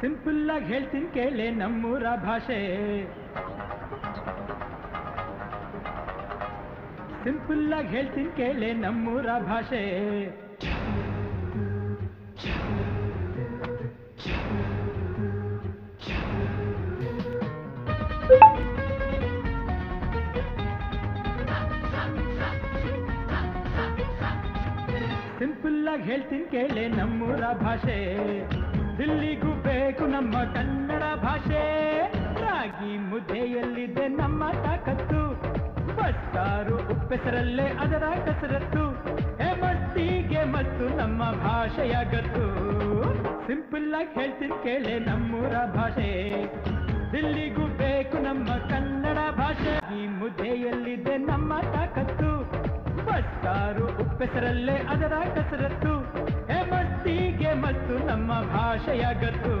Simple ಆಗಿ ಹೇಳ್ತೀನಿ ಕೇಳೆ ನಮ್ಮೂರ ಭಾಷೆ ಸಿಂಪಲ್ ಆಗಿ ಹೇಳ್ತೀನಿ ಕೇಳೆ ನಮ್ಮೂರ ಭಾಷೆ ಸಿಂಪಲ್ ಆಗಿ ಹೇಳ್ತೀನಿ ಕೇಳೆ ನಮ್ಮೂರ ಭಾಷೆ ದಿಲ್ಲಿಗೂ ಬೇಕು ನಮ್ಮ ಕನ್ನಡ ಭಾಷೆ. ರಾಗಿ ಮುದ್ದೆಯಲ್ಲಿದೆ ನಮ್ಮ ತಾಕತ್ತು. ಬಸ್ಸಾರು ಉಪ್ಪೆಸರಲ್ಲೇ ಅದರ ಕಸರತ್ತು. ಮಸ್ತಿಗೆ ಮತ್ತು ನಮ್ಮ ಭಾಷೆಯ ಗತ್ತು. ಸಿಂಪಲ್ ಆಗಿ ಹೇಳ್ತೀನಿ ಕೇಳೆ ನಮ್ಮೂರ ಭಾಷೆ. ದಿಲ್ಲಿಗೂ ಬೇಕು ನಮ್ಮ ಕನ್ನಡ ಭಾಷೆ. ಈ ಮುದ್ದೆಯಲ್ಲಿದೆ ನಮ್ಮ ತಾಕತ್ತು. ಬಸ್ಸಾರು ಉಪ್ಪೆಸರಲ್ಲೇ ಅದರ ಕಸರತ್ತು. ಮಸ್ತಿಗೆ ಮತ್ತು ನಮ್ಮ ಭಾಷೆಯ ಗತ್ತು.